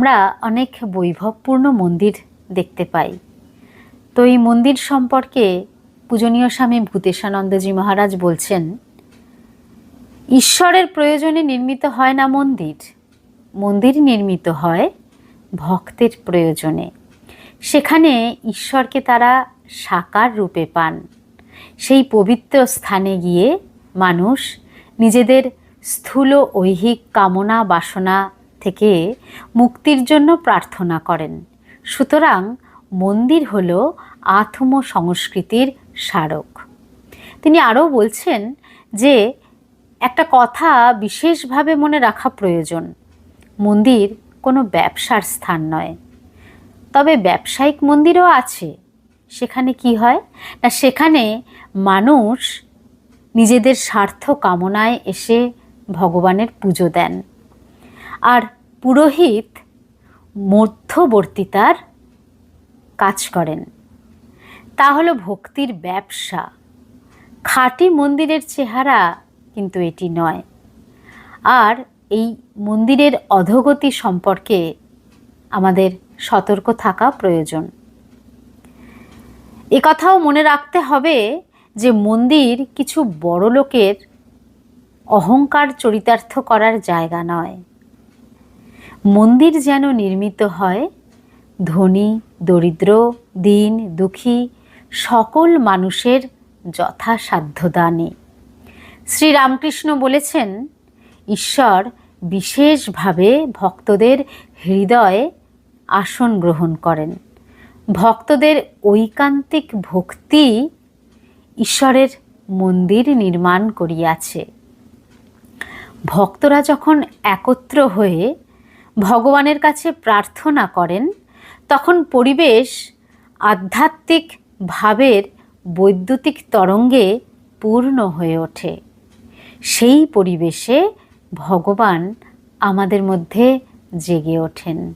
আমরা অনেক বৈভবপূর্ণ মন্দির দেখতে পাই। তো এই মন্দির সম্পর্কে পূজনীয় স্বামী ভূতেশানন্দজি মহারাজ বলছেন, ঈশ্বরের প্রয়োজনে নির্মিত হয় না মন্দির মন্দির নির্মিত হয় ভক্তের প্রয়োজনে। সেখানে ঈশ্বরকে তারা সাকার রূপে পান। সেই পবিত্র স্থানে গিয়ে মানুষ নিজেদের স্থূল ঐহিক কামনা বাসনা থেকে মুক্তির জন্য প্রার্থনা করেন। সুতরাং মন্দির হল আত্ম সংস্কৃতির স্মারক। তিনি আরও বলছেন যে, একটা কথা বিশেষভাবে মনে রাখা প্রয়োজন। মন্দির কোনো ব্যবসার স্থান নয়। তবে ব্যবসায়িক মন্দিরও আছে। সেখানে কি হয়? না, সেখানে মানুষ নিজেদের স্বার্থ কামনায় এসে ভগবানের পুজো দেন। আর পুরোহিত মধ্যবর্তিতার কাজ করেন। তা হলো ভক্তির ব্যবসা। খাঁটি মন্দিরের চেহারা কিন্তু এটি নয়। আর এই মন্দিরের অধোগতি সম্পর্কে আমাদের সতর্ক থাকা প্রয়োজন। কথাও মনে রাখতে হবে যে মন্দির কিছু বড় লোকের অহংকার চরিতার্থ করার জায়গা নয়। মন্দির যেন নির্মিত হয়। ধনী, দরিদ্র, দিন, দুঃখী সকল মানুষের যথাসাধ্য দানে। শ্রীরামকৃষ্ণ বলেছেন, ঈশ্বর বিশেষভাবে ভক্তদের হৃদয়ে আসন গ্রহণ করেন। ভক্তদের ঐকান্তিক ভক্তি ঈশ্বরের মন্দির নির্মাণ করিয়াছে। ভক্তরা যখন একত্র হয়ে ভগবানের কাছে প্রার্থনা করেন, তখন পরিবেশ আধ্যাত্মিক ভাবের বৈদ্যুতিক তরঙ্গে পূর্ণ হয়ে ওঠে। সেই পরিবেশে ভগবান আমাদের মধ্যে জেগে ওঠেন।